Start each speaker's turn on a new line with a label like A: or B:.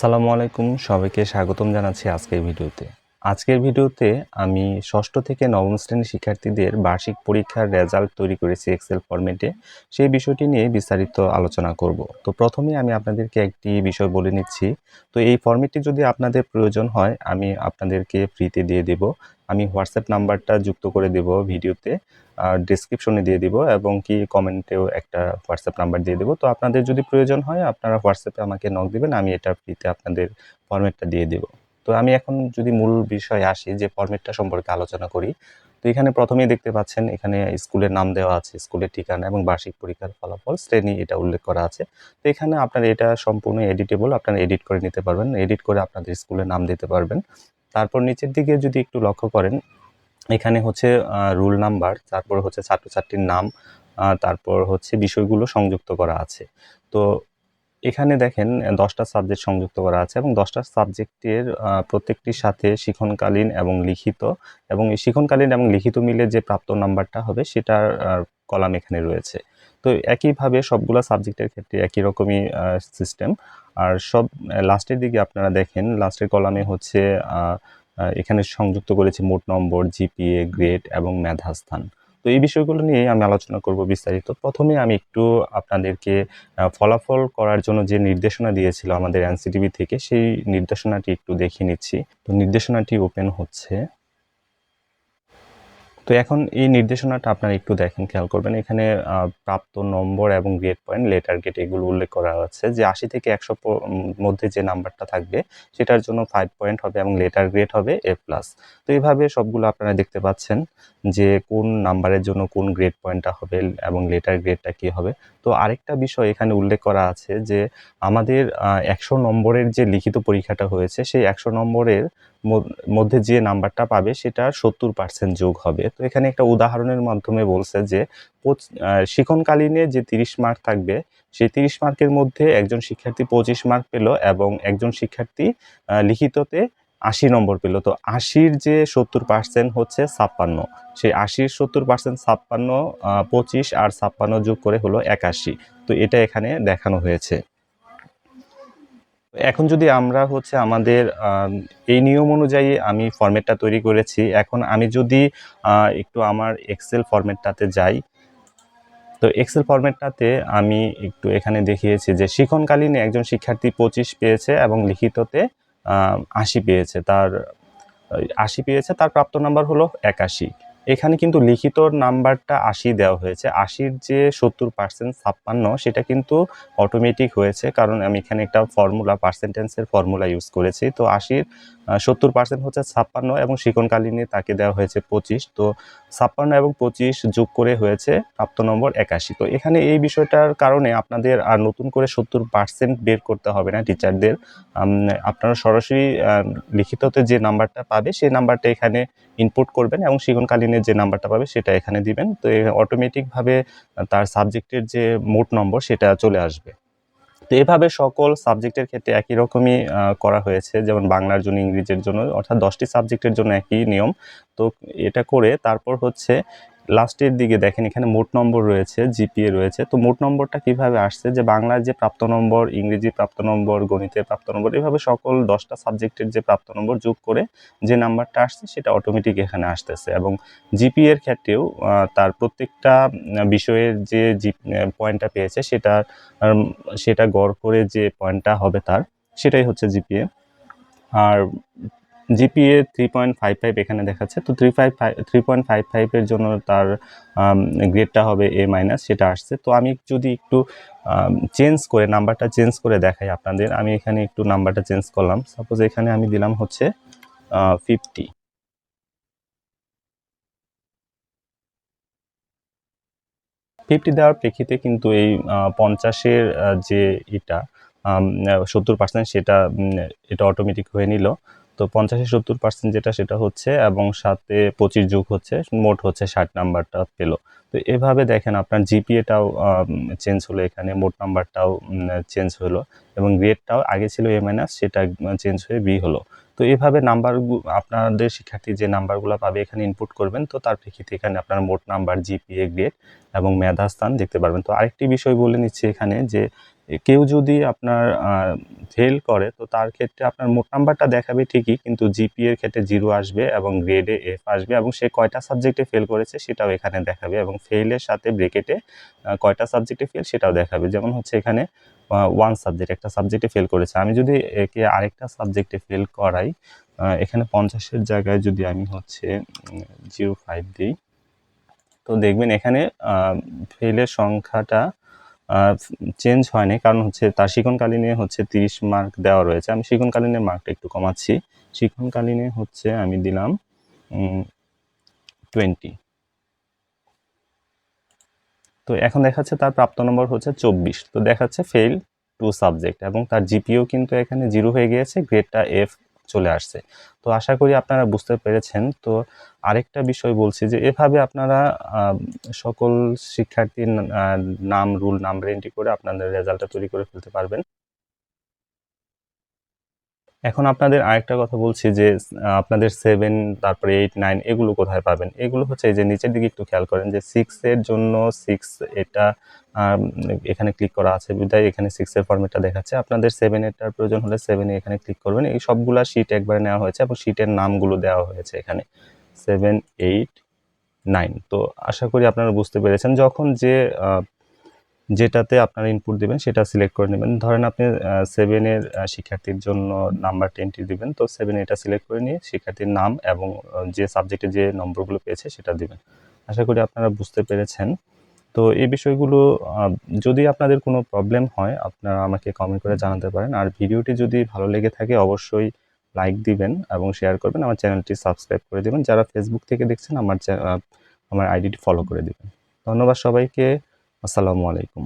A: আসসালামু আলাইকুম সবাইকে স্বাগতম জানাচ্ছি আজকের ভিডিওতে। আজকের ভিডিওতে আমি ষষ্ঠ থেকে নবম শ্রেণির শিক্ষার্থীদের বার্ষিক পরীক্ষার রেজাল্ট তৈরি করেছি এক্সেল ফরম্যাটে সেই বিষয়টি নিয়ে বিস্তারিত আলোচনা করব। তো প্রথমে আমি আপনাদেরকে একটি বিষয় বলে নিচ্ছি। তো এই ফরম্যাটটি যদি আপনাদের প্রয়োজন হয়, আমি আপনাদেরকে ফ্রিতে দিয়ে দেব। আমি হোয়াটসঅ্যাপ নাম্বারটা যুক্ত করে দেব ভিডিওতে, আর ডিসক্রিপশনে দিয়ে দিব এবং কি কমেন্টেও একটা হোয়াটসঅ্যাপ নাম্বার দিয়ে দেবো। তো আপনাদের যদি প্রয়োজন হয়, আপনারা হোয়াটসঅ্যাপে আমাকে নক দিবেন, আমি এটা ফ্রিতে আপনাদের ফরম্যাটটা দিয়ে দেবো। তো আমি এখন যদি মূল বিষয়ে আসি, যে ফর্মেটটা সম্পর্কে আলোচনা করি, তো এখানে প্রথমেই দেখতে পাচ্ছেন, এখানে স্কুলের নাম দেওয়া আছে, স্কুলের ঠিকানা এবং বার্ষিক পরীক্ষার ফলাফল, শ্রেণি এটা উল্লেখ করা আছে। তো এখানে আপনার এটা সম্পূর্ণ এডিটেবল আপনারা এডিট করে নিতে পারবেন এডিট করে আপনাদের স্কুলের নাম দিতে পারবেন। তারপর নিচের দিকে যদি একটু লক্ষ্য করেন, এখানে হচ্ছে রুল নাম্বার, তারপর হচ্ছে ছাত্রছাত্রীর নাম তারপর হচ্ছে বিষয়গুলো সংযুক্ত করা আছে। তো এখানে দেখেন দশটা সাবজেক্ট সংযুক্ত করা আছে এবং দশটা সাবজেক্টের প্রত্যেকটির সাথে শিখনকালীন এবং লিখিত এবং এই শিক্ষণকালীন এবং লিখিত মিলে যে প্রাপ্ত নাম্বারটা হবে সেটার কলাম এখানে রয়েছে। তো একইভাবে সবগুলো সাবজেক্টের ক্ষেত্রে একই রকমই সিস্টেম আর সব লাস্টের দিকে আপনারা দেখেন লাস্টের কলামে হচ্ছে এখানে সংযুক্ত করেছি মোট নম্বর জিপিএ গ্রেড এবং মেধাস্থান। তো এই বিষয়গুলো নিয়ে আমি আলোচনা করব বিস্তারিত। প্রথমে আমি একটু আপনাদেরকে ফলাফল করার জন্য যে নির্দেশনা দিয়েছিল আমাদের এনসিটিভি থেকে, সেই নির্দেশনাটি একটু দেখিয়ে নিচ্ছি। তো নির্দেশনাটি ওপেন হচ্ছে। তো এখন এই নির্দেশনাটা আপনারা একটু দেখেন, খেয়াল করবেন। এখানে প্রাপ্ত নম্বর এবং গ্রেড পয়েন্ট লেটার গ্রেড এগুলো উল্লেখ করা আছে যে আশি থেকে একশো মধ্যে যে নাম্বারটা থাকবে, সেটার জন্য ফাইভ পয়েন্ট হবে এবং লেটার গ্রেড হবে এ প্লাস তো এইভাবে সবগুলো আপনারা দেখতে পাচ্ছেন যে কোন নাম্বারের জন্য কোন গ্রেড পয়েন্টটা হবে এবং লেটার গ্রেডটা কী হবে। তো আরেকটা বিষয় এখানে উল্লেখ করা আছে যে আমাদের একশো নম্বরের যে লিখিত পরীক্ষাটা হয়েছে, সেই একশো নম্বরের মধ্যে যে নাম্বারটা পাবে সেটা সত্তর পার্সেন্ট যোগ হবে। তো এখানে একটা উদাহরণের মাধ্যমে বলছে যে শিক্ষণকালীনে যে তিরিশ মার্ক থাকবে, সেই তিরিশ মার্কের মধ্যে একজন শিক্ষার্থী পঁচিশ মার্ক পেল এবং একজন শিক্ষার্থী লিখিততে আশি নম্বর পেল। তো আশির যে সত্তর পার্সেন্ট হচ্ছে ছাপ্পান্ন। সেই আশির সত্তর পার্সেন্ট ছাপ্পান্ন পঁচিশ আর ছাপ্পান্ন যোগ করে হলো একাশি। তো এটা এখানে দেখানো হয়েছে। এখন যদি আমরা হচ্ছে আমাদের এই নিয়ম অনুযায়ী আমি ফরম্যাটটা তৈরি করেছি, এখন আমি যদি একটু আমার এক্সেল ফরম্যাটটাতে যাই, তো এক্সেল ফরম্যাটটাতে আমি একটু এখানে দেখিয়েছি যে শিক্ষণকালীন একজন শিক্ষার্থী পঁচিশ পেয়েছে এবং লিখিততে আশি পেয়েছে। তার আশি পেয়েছে, তার প্রাপ্ত নাম্বার হলো একাশি। এখানে কিন্তু লিখিত নাম্বারটা আশি দেওয়া হয়েছে। আশির যে সত্তর পার্সেন্ট, ছাপ্পান্ন, সেটা কিন্তু অটোমেটিক হয়েছে, কারণ আমি এখানে একটা ফর্মুলা পার্সেন্টেন্সের ফর্মুলা ইউজ করেছি। তো আশির সত্তর পার্সেন্ট হচ্ছে ছাপ্পান্ন এবং শিকনকালীনে তাকে দেওয়া হয়েছে পঁচিশ। তো ছাপ্পান্ন এবং পঁচিশ যোগ করে হয়েছে প্রাপ্ত নম্বর একাশি। তো এখানে এই বিষয়টার কারণে আপনাদের আর নতুন করে সত্তর পার্সেন্ট বের করতে হবে না টিচারদের আপনারা সরাসরি লিখিততে যে নাম্বারটা পাবে, সেই নাম্বারটা এখানে ইনপুট করবেন এবং শিক্ষণকালীনের যে নাম্বারটা পাবে সেটা এখানে দিবেন। তো অটোমেটিকভাবে তার সাবজেক্টের যে মোট নম্বর সেটা চলে আসবে। তো এভাবে সকল সাবজেক্টের ক্ষেত্রে একই রকমই করা হয়েছে। যেমন বাংলার জন্য, ইংরেজির জন্য, অর্থাৎ দশটি সাবজেক্টের জন্য একই নিয়ম। তো এটা করে তারপর হচ্ছে লাস্টের দিকে দেখেন, এখানে মোট নম্বর রয়েছে, জিপিএ রয়েছে। তো মোট নম্বরটা কীভাবে আসছে? যে বাংলার যে প্রাপ্ত নম্বর ইংরেজি প্রাপ্ত নম্বর, গণিতের প্রাপ্ত নম্বর, এভাবে সকল দশটা সাবজেক্টের যে প্রাপ্ত নম্বর যোগ করে যে নাম্বারটা আসছে, সেটা অটোমেটিক এখানে আসতেছে। এবং জিপি এর ক্ষেত্রেও তার প্রত্যেকটা বিষয়ের যে পয়েন্টটা পেয়েছে সেটা সেটা গড় করে যে পয়েন্টটা হবে তার, সেটাই হচ্ছে জিপিএ। আর GPA three point five five এখানে দেখাচ্ছে। তো three five five three point five ফাইভের জন্য তার গ্রেডটা হবে এ মাইনাস সেটা আসছে। তো আমি যদি একটু চেঞ্জ করে নাম্বারটা চেঞ্জ করে দেখাই আপনাদের, আমি এখানে একটু নাম্বারটা চেঞ্জ করলাম। সাপোজ এখানে আমি দিলাম হচ্ছে ফিফটি ফিফটি দেওয়ার প্রেক্ষিতে কিন্তু এই পঞ্চাশের যে এটা সত্তর পার্সেন্ট সেটা এটা অটোমেটিক হয়ে নিল। তো পঞ্চাশে সত্তর পার্সেন্ট যেটা সেটা হচ্ছে এবং সাথে পঁচিশ যোগ হচ্ছে, মোট হচ্ছে ষাট নাম্বারটা পেল। তো এভাবে দেখেন আপনার জিপিএটাও চেঞ্জ হলো এখানে, মোট নাম্বারটাও চেঞ্জ হলো এবং গ্রেডটাও আগে ছিল এ মাইনাস সেটা চেঞ্জ হয়ে বি হলো। তো এভাবে নাম্বার আপনাদের শিক্ষার্থী যে নাম্বারগুলো পাবে এখানে ইনপুট করবেন, তো তার প্রেক্ষিতে এখানে আপনার মোট নাম্বার জিপিএ গ্রেড এবং মেধাস্থান দেখতে পারবেন। তো আরেকটি বিষয় বলে নিচ্ছি এখানে যে কেউ যদি আপনার ফেল করে, তো তার ক্ষেত্রে আপনার মোট নাম্বারটা দেখাবে ঠিকই, কিন্তু জিপি এর ক্ষেত্রে জিরো আসবে এবং গ্রেডে এফ আসবে এবং সে কয়টা সাবজেক্টে ফেল করেছে সেটাও এখানে দেখাবে এবং ফেলের সাথে ব্রেকেটে কয়টা সাবজেক্টে ফেল সেটাও দেখাবে। যেমন হচ্ছে এখানে ওয়ান সাবজেক্ট একটা সাবজেক্টে ফেল করেছে। আমি যদি একে আরেকটা সাবজেক্টে ফেল করাই এখানে পঞ্চাশের জায়গায় যদি আমি হচ্ছে জিরো ফাইভ দিই, তো দেখবেন এখানে ফেলের সংখ্যাটা চেঞ্জ হয়নি, কারণ হচ্ছে তার শিখনকালীনে হচ্ছে তিরিশ মার্ক দেওয়া রয়েছে। আমি শিখনকালীনের মার্কটা একটু কমাচ্ছি। শিখনকালীনে হচ্ছে আমি দিলাম টোয়েন্টি তো এখন দেখাচ্ছে তার প্রাপ্ত নম্বর হচ্ছে চব্বিশ। তো দেখাচ্ছে ফেল টু সাবজেক্ট এবং তার জিপিও কিন্তু এখানে জিরো হয়ে গিয়েছে গ্রেডটা এফ চলে আসছে। তো আশা করি আপনারা বুঝতে পেরেছেন। তো আরেকটা বিষয় বলছি যে, এভাবে আপনারা সকল শিক্ষার্থীর নাম, রুল নাম্বার এন্ট্রি করে আপনাদের রেজাল্টটা তৈরি করে ফেলতে পারবেন। এখন আপনাদের আরেকটা কথা বলছি যে আপনাদের সেভেন তারপরে এইট নাইন এগুলো কোথায় পাবেন? এগুলো হচ্ছে এই যে নিচের দিকে একটু খেয়াল করেন যে সিক্স এর জন্য সিক্স এটা এখানে ক্লিক করা আছে বিদায়। এখানে সিক্স এর ফরম্যাটটা দেখাচ্ছে। আপনাদের সেভেন এরটার প্রয়োজন হলে সেভেনে এখানে ক্লিক করবেন। এই সবগুলা শিট একবারে নেওয়া হয়েছে এবং শিটের নামগুলো দেওয়া হয়েছে এখানে। সেভেন এইট নাইন তো আশা করি আপনারা বুঝতে পেরেছেন। যখন যে যেটাতে আপনারা ইনপুট দিবেন, সেটা সিলেক্ট করে নেবেন। ধরেন আপনি সেভেনের শিক্ষার্থীর জন্য নাম্বার টেনটি দিবেন, তো সেভেন এটা সিলেক্ট করে নিয়ে শিক্ষার্থীর নাম এবং যে সাবজেক্টে যে নম্বরগুলো পেয়েছে সেটা দিবেন। আশা করি আপনারা বুঝতে পেরেছেন। তো এই বিষয়গুলো যদি আপনাদের কোনো প্রবলেম হয়, আপনারা আমাকে কমেন্ট করে জানাতে পারেন। আর ভিডিওটি যদি ভালো লেগে থাকে, অবশ্যই লাইক দিবেন এবং শেয়ার করবেন। আমার চ্যানেলটি সাবস্ক্রাইব করে দেবেন। যারা ফেসবুক থেকে দেখছেন, আমার আমার আইডিটি ফলো করে দিবেন। ধন্যবাদ সবাইকে। আসসালামু আলাইকুম।